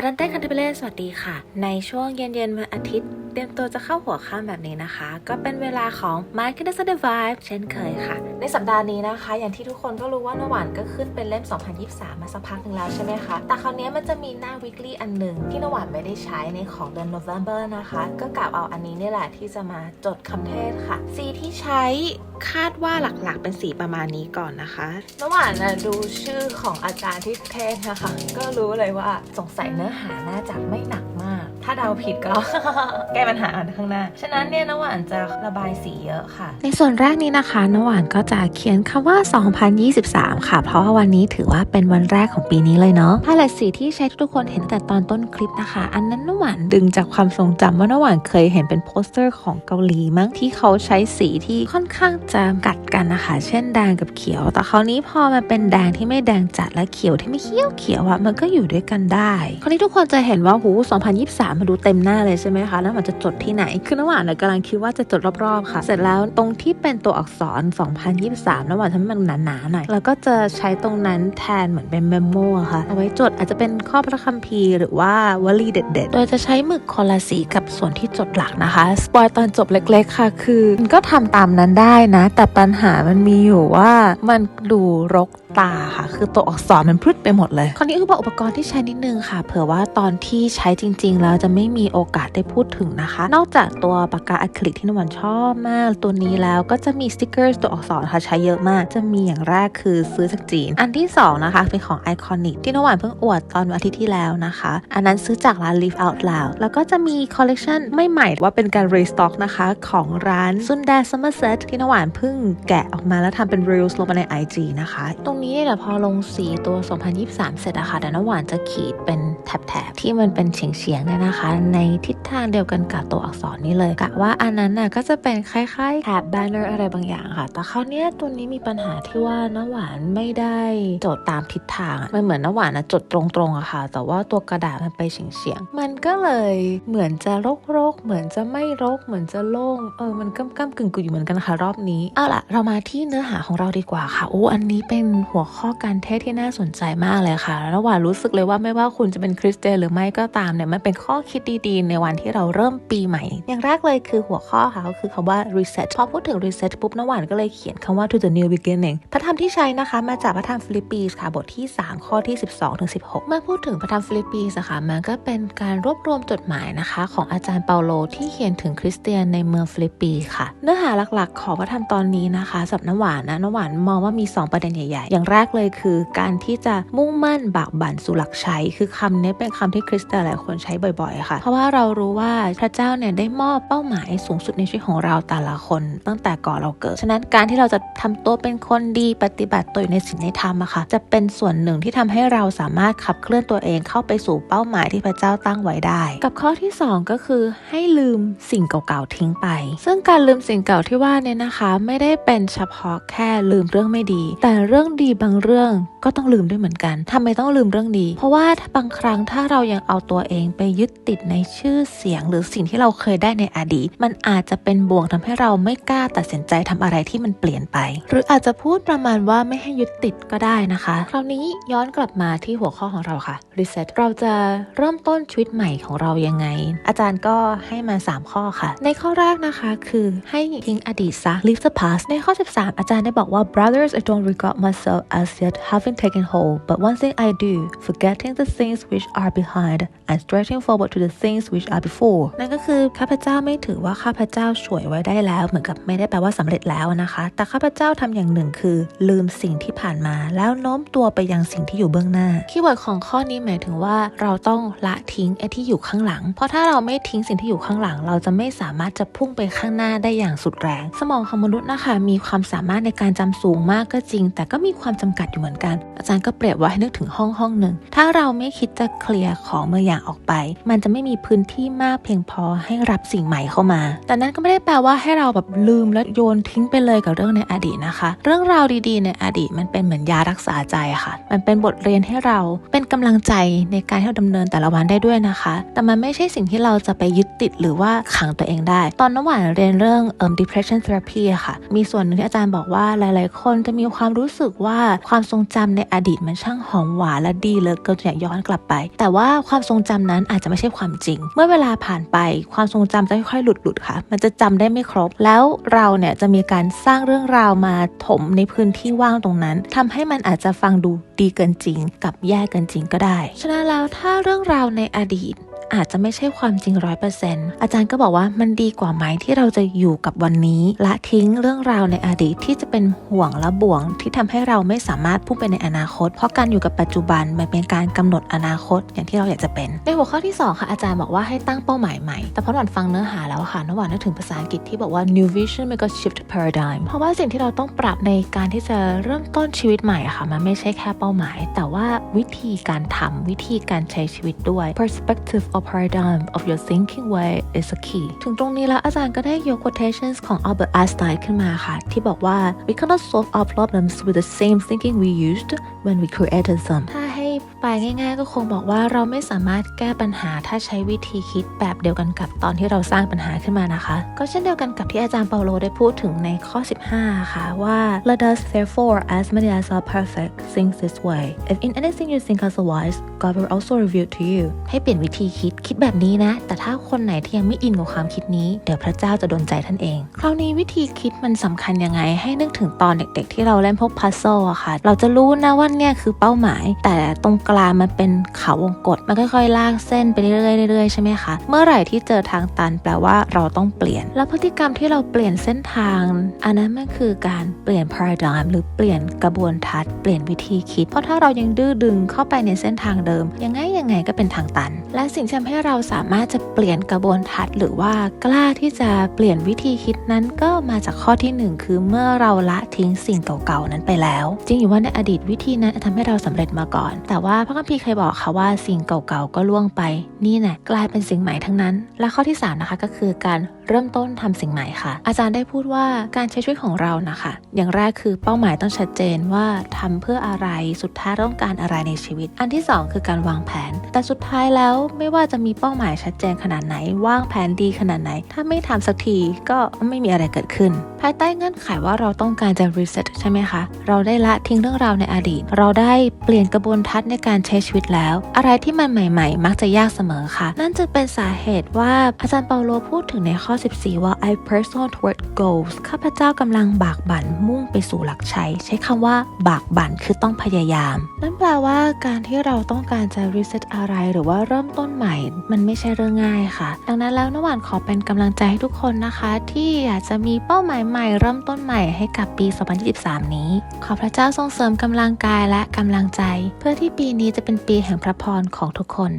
อรันเต้คันเทเบเล่สวัสดีค่ะ ในช่วงเย็นๆวันอาทิตย์ รียมตัวจะเข้าหัวข้ามแบบนี้นะคะ ก็เป็นเวลาของ My k i n d e s the Vibe เช่นเคยค่ะ ในสัปดาห์นี้นะคะ อย่างที่ทุกคนก็รู้ว่าน้ำหวานก็ขึ้นเป็นเล่ม 2023 มาสักพักหนึ่งแล้วใช่ไหมคะ แต่คราวนี้มันจะมีหน้า weekly อันหนึ่งที่น้ำหวานไม่ได้ใช้ในของเดือน November นะคะ ก็กล่าวเอาอันนี้นี่แหละที่จะมาจดคำเทศค่ะ สีที่ใช้คาดว่าหลักๆ เป็นสีประมาณนี้ก่อนนะคะน้ำหวานนะดูชื่อของอาจารย์ที่เทศนะคะ ก็รู้เลยว่าสงสัยเนื้อหาน่าจะไม่หนักมาก ถ้าเดาผิดก็ แก้ปัญหากันข้างหน้า ฉะนั้นเนี่ยน้ำหวานจะระบายสีเยอะค่ะ ในส่วนแรกนี้นะคะน้ำหวานก็จะเขียนคำว่า 2023 ค่ะ เพราะว่าวันนี้ถือว่าเป็นวันแรกของปีนี้เลยเนาะพาเลตสีที่ใช้ทุกคนเห็นแต่ตอนต้นคลิปนะคะ อันนั้นน้ำหวานดึงจากความทรงจำว่าน้ำหวานเคยเห็นเป็นโปสเตอร์ของเกาหลีมั้งที่เขาใช้สีที่ค่อนข้างจะกัดกันนะคะ เช่นแดงกับเขียว แต่คราวนี้พอมันเป็นแดงที่ไม่แดงจัดและเขียวที่ไม่เขียวเขียวอะมันก็อยู่ด้วยกันได้ คราวนี้ทุกคนจะเห็นว่าหู2023มาดูเต็มหน้าเลยใช่ไหมคะแล้วมันจะจดที่ไหน คือน้ำหวานเนี่ยกำลังคิดว่าจะจดรอบๆค่ะ เสร็จแล้วตรงที่เป็นตัวอักษร 2023น้ำหวานทำให้มันหนาๆหน่อย แล้วก็จะใช้ตรงนั้นแทนเหมือนเป็นเมมโมค่ะ เอาไว้จดอาจจะเป็นข้อพระคัมภีร์หรือว่าวลีเด็ดๆ โดยจะใช้หมึกคนละสีกับส่วนที่จดหลักนะคะ สปอยตอนจบเล็กๆค่ะ คือมันก็ทำตามนั้นได้นะ แต่ปัญหามันมีอยู่ว่ามันดูรกตาค่ะ คือตัวอักษรมันพรุดไปหมดเลย คราวนี้คืออุปกรณ์ที่ใช้นิดนึงค่ะ เผื่อว่าตอนที่ใช้จริง ๆ แล้วจะไม่มีโอกาสได้พูดถึงนะคะ นอกจากตัวปากกาอะคริลิกที่นวันชอบมาก ตัวนี้แล้วก็จะมีสติกเกอร์ตัวอักษรค่ะใช้เยอะมาก จะมีอย่างแรกคือซื้อจากจีน อันที่สองนะคะ เป็นของ Iconic ที่นวันเพิ่งอวดตอนวันอาทิตย์ที่แล้วนะคะ อันนั้นซื้อจากร้าน Live Out Loud แล้วก็จะมีคอลเลกชันไม่ใหม่ว่าเป็นการ restock นะคะของร้านซุนแดซัมเมอร์เซตที่นวันเพิ่งแกะออกมาแล้วทำเป็น reels ลงมาใน IG นะคะตรงนี้เนี่ยพอลงสีตัว 2023 เสร็จอะค่ะเดี๋ยวน้ำหวานจะขีดเป็นแถบๆที่มันเป็นเฉียงๆเนี่ยนะคะ ในทิศทางเดียวกันกับตัวอักษรนี้เลยกะว่าอันนั้นน่ะก็จะเป็นคล้ายๆแถบ banner อะไรบางอย่างค่ะ แต่คราวนี้ตัวนี้มีปัญหาที่ว่าน้ำหวานไม่ได้จดตามทิศทางอะมันเหมือนน้ำหวานนะจดตรงๆอะค่ะ แต่ว่าตัวกระดาษมันไปเฉียงๆมันก็เลยเหมือนจะรกๆเหมือนจะไม่รก เหมือนจะโล่งเออมันก้ำก้ำกึ่งๆอยู่เหมือนกันค่ะรอบนี้เอาล่ะเรามาที่เนื้อหาของเราดีกว่าค่ะโอ้อันนี้เป็นหัวข้อการเทศที่น่าสนใจมากเลยค่ะแล้วหวารู้สึกเลยว่าไม่ว่าคุณจะเป็นคริสเตียนหรือไม่ก็ตามเนี่ยมันเป็นข้อคิดดีๆ ในวันที่เราเริ่มปีใหม่ อย่างแรกเลยคือหัวข้อค่ะก็คือคำว่า reset พอพูดถึง reset ปุ๊บน้ำหวานก็เลยเขียนคำว่า to the new beginning พระธรรมที่ใช้นะคะมาจากพระธรรมฟิลิปปีส์ค่ะบทที่ 3 ข้อที่ 12ถึง16 เมื่อพูดถึงพระธรรมฟิลิปปีส์ค่ะมันก็เป็นการรวบรวมจดหมายนะคะ ของอาจารย์เปาโลที่เขียนถึงคริสเตียนในเมืองฟิลิปปีค่ะ เนื้อหาหลักๆ ของพระธรรมตอนนี้นะคะสำหรับน้ำหวานนะน้ำหวานมองว่ามี 2 ประเด็นใหญ่ๆอย่างแรกเลยคือ การที่จะมุ่งมั่นบากบั่นสู่หลักใชัยคือคำนี้เป็นคำที่คริสเตียนหลายคนใช้บ่อยๆค่ะ เพราะว่าเรารู้ว่าพระเจ้าเนี่ยได้มอบเป้าหมายสูงสุดในชีวิตของเราแต่ละคน ตั้งแต่ก่อนเราเกิด ฉะนั้นการที่เราจะทำตัวเป็นคนดีปฏิบัติตัวอยู่ในศีลในธรรมอะค่ะ จะเป็นส่วนหนึ่งที่ทำให้เราสามารถขับเคลื่อนตัวเองเข้าไปสู่เป้าหมายที่พระเจ้าตั้งไว้ได้ กับข้อที่ 2 ก็คือให้ลืมสิ่งเก่าๆทิ้งไป ซึ่งการลืมสิ่งเก่าที่ว่าเนี่ยนะคะ ไม่ได้เป็นเฉพาะแค่ลืมเรื่องไม่ดี แต่เรื่องดีบางเรื่องก็ต้องลืมด้วยเหมือนกันทำไมต้องลืมเรื่องดี เพราะว่าบางครั้งถ้าเรายังเอาตัวเองไปยึดติดในชื่อเสียง หรือสิ่งที่เราเคยได้ในอดีต มันอาจจะเป็นบ่วงทำให้เราไม่กล้าตัดสินใจทำอะไรที่มันเปลี่ยนไป หรืออาจจะพูดประมาณว่าไม่ให้ยึดติดก็ได้นะคะ คราวนี้ย้อนกลับมาที่หัวข้อของเราค่ะ reset เราจะเริ่มต้นชีวิตใหม่ของเรายังไง อาจารย์ก็ให้มา 3 ข้อค่ะ ในข้อแรกนะคะคือให้ทิ้งอดีตซะ leave the past ในข้อ 13 อาจารย์ได้บอกว่า brothers I don't regard myself as yet having taken hold but one thing I do forgetting the things which are behind and stretching forward to the things which are before นั่นก็คือข้าพเจ้าไม่ถือว่าข้าพเจ้าช่วยไว้ได้แล้ว เหมือนกับไม่ได้แปลว่าสำเร็จแล้วนะคะ แต่ข้าพเจ้าทำอย่างหนึ่งคือ ลืมสิ่งที่ผ่านมา แล้วโน้มตัวไปยังสิ่งที่อยู่เบื้องหน้า คีย์เวิร์ดของข้อนี้หมายถึงว่าเราต้องละทิ้งไอ้ที่อยู่ข้างหลัง เพราะถ้าเราไม่ทิ้งสิ่งที่อยู่ข้างหลัง เราจะไม่สามารถจะพุ่งไปข้างหน้าได้อย่างสุดแรง สมองของมนุษย์นะคะมีความสามารถในการจำสูงมากก็จริง แต่ก็มีความจำกัดอยู่เหมือนกัน อาจารย์ก็เปรียบว่าให้นึกถึงห้องห้องหนึ่ง ถ้าเราไม่คิดจะเคลียร์ของเมื่อย่างออกไป มันจะไม่มีพื้นที่มากเพียงพอให้รับสิ่งใหม่เข้ามา แต่นั้นก็ไม่ได้แปลว่าให้เราแบบลืมและโยนทิ้งไปเลยกับเรื่องในอดีตนะคะ เรื่องราวดีๆ ในอดีตมันเป็นเหมือนยารักษาใจค่ะ มันเป็นบทเรียนให้เราเป็นกำลังใจในการที่เราดำเนินแต่ละวันได้ด้วยนะคะ แต่มันไม่ใช่สิ่งที่เราจะไปยึดติดหรือว่าขังตัวเองได้ ตอนน้ำหวานเรียนเรื่องเอ่อ depression therapy ค่ะ มีส่วนหนึ่งที่อาจารย์บอกว่าหลาย ๆ คนจะมีความรู้สึกว่าว่าความทรงจำในอดีตมันช่างหอมหวานและดีเหลยก็จะย้อนกลับไป แต่ว่าความทรงจำนั้นอาจจะไม่ใช่ความจริง เมื่อเวลาผ่านไปความทรงจำจะค่อยๆหลุดหลุดๆค่ะ มันจะจำได้ไม่ครบ แล้วเราเนี่ยจะมีการสร้างเรื่องราวมาถมในพื้นที่ว่างตรงนั้นทำให้มันอาจจะฟังดูดีเกินจริง กับแย่เกินจริงก็ได้ ฉะนั้นแล้วถ้าเรื่องราวในอดีต อาจจะไม่ใช่ความจริงร้อยเปอร์เซ็นต์อาจารย์ก็บอกว่ามันดีกว่าไหมที่เราจะอยู่กับวันนี้ ละทิ้งเรื่องราวในอดีตที่จะเป็นห่วงและบ่วง ที่ทำให้เราไม่สามารถพุ่งไปในอนาคต เพราะการอยู่กับปัจจุบันมันเป็นการกำหนดอนาคตอย่างที่เราอยากจะเป็น ในหัวข้อที่ 2 ค่ะอาจารย์บอกว่าให้ตั้งเป้าหมายใหม่ แต่พอหนวันฟังเนื้อหาแล้วค่ะนหวานนึกถึงภาษาอังกฤษที่บอกว่า new vision make a shift paradigm เพราะว่าสิ่งที่เราต้องปรับในการที่จะเริ่มต้นชีวิตใหม่ค่ะมันไม่ใช่แค่เป้าหมาย แต่ว่าวิธีการทำวิธีการใช้ชีวิตด้วย perspective or paradigm of your thinking way is a key ถึงตรงนี้แล้วอาจารย์ก็ได้ยก quotations ของ Albert Einstein ขึ้นมาค่ะ ที่บอกว่า we cannot solve our problems with the same thinking we used when we created them ถ้าให้ ไปง่าย ๆ ก็คงบอกว่าเราไม่สามารถแก้ปัญหาถ้าใช้วิธีคิดแบบเดียวกันกับตอนที่เราสร้างปัญหาขึ้นมานะคะ ก็เช่นเดียวกันกับที่อาจารย์เปาโลได้พูดถึงในข้อ 15 ค่ะว่า let us therefore as many as are perfect think this way if in anything you think otherwise God will also reveal to you ให้เปลี่ยนวิธีคิดคิดแบบนี้นะ แต่ถ้าคนไหนที่ยังไม่อินกับความคิดนี้เดี๋ยวพระเจ้าจะดลใจท่านเอง คราวนี้วิธีคิดมันสำคัญยังไง ให้นึกถึงตอนเด็ก ๆ ที่เราเล่นพวกพัซโซอะค่ะ เราจะรู้นะว่าเนี่ยคือเป้าหมาย แต่ตรงกลางมันเป็นเขาวงกตมันค่อยๆลากเส้นไปเรื่อยๆๆใช่ไหมคะเมื่อไหร่ที่เจอทางตันแปลว่าเราต้องเปลี่ยน แล้วพฤติกรรมที่เราเปลี่ยนเส้นทาง อันนั้นมันคือการเปลี่ยน paradigm หรือเปลี่ยนกระบวนทัศน์เปลี่ยนวิธีคิด เพราะถ้าเรายังดื้อดึงเข้าไปในเส้นทางเดิม ยังไงยังไงก็เป็นทางตัน และสิ่งที่ทำให้เราสามารถจะเปลี่ยนกระบวนทัศน์หรือว่ากล้าที่จะเปลี่ยนวิธีคิดนั้นก็มาจากข้อที่หนึ่งคือเมื่อเราละทิ้งสิ่งเก่าๆนั้นไปแล้ว จริงอยู่ว่าในอดีตวิธีนั้นทำให้เราสำเร็จมาก่อน แต่ว่าพระคัมภีร์เคยบอกค่ะว่าสิ่งเก่าๆก็ล่วงไป นี่แหละกลายเป็นสิ่งใหม่ทั้งนั้น และข้อที่สามนะคะก็คือการ เริ่มต้นทำสิ่งใหม่ค่ะ อาจารย์ได้พูดว่าการใช้ชีวิตของเรานะคะ อย่างแรกคือเป้าหมายต้องชัดเจนว่าทำเพื่ออะไรสุดท้ายต้องการอะไรในชีวิต อันที่สองคือการวางแผน แต่สุดท้ายแล้วไม่ว่าจะมีเป้าหมายชัดเจนขนาดไหน วางแผนดีขนาดไหน ถ้าไม่ทำสักทีก็ไม่มีอะไรเกิดขึ้น ภายใต้เงื่อนไขว่าเราต้องการจะ reset ใช่ไหมคะ เราได้ละทิ้งเรื่องราวในอดีต เราได้เปลี่ยนกระบวนทัศน์ในการใช้ชีวิตแล้ว อะไรที่มันใหม่ ๆ มักจะยากเสมอค่ะ นั่นจึงเป็นสาเหตุว่าอาจารย์เปาโลพูดถึงในข้อ14 ว่า I personal toward goals ข้าพเจ้ากำลังบากบั่นมุ่งไปสู่หลักชัย ใช้คำว่า บากบั่นคือต้องพยายาม นั่นแปลว่าการที่เราต้องการจะ reset อะไรหรือว่าเริ่มต้นใหม่ มันไม่ใช่เรื่องง่ายค่ะ ดังนั้นแล้วนวันขอเป็นกำลังใจให้ทุกคนนะคะ ที่อยากจะมีเป้าหมายใหม่เริ่มต้นใหม่ให้กับปี 2023 นี้ ขอพระเจ้าทรงเสริมกำลังกายและกำลังใจ เพื่อที่ปีนี้จะเป็นปีแห่งพระพรของทุกคน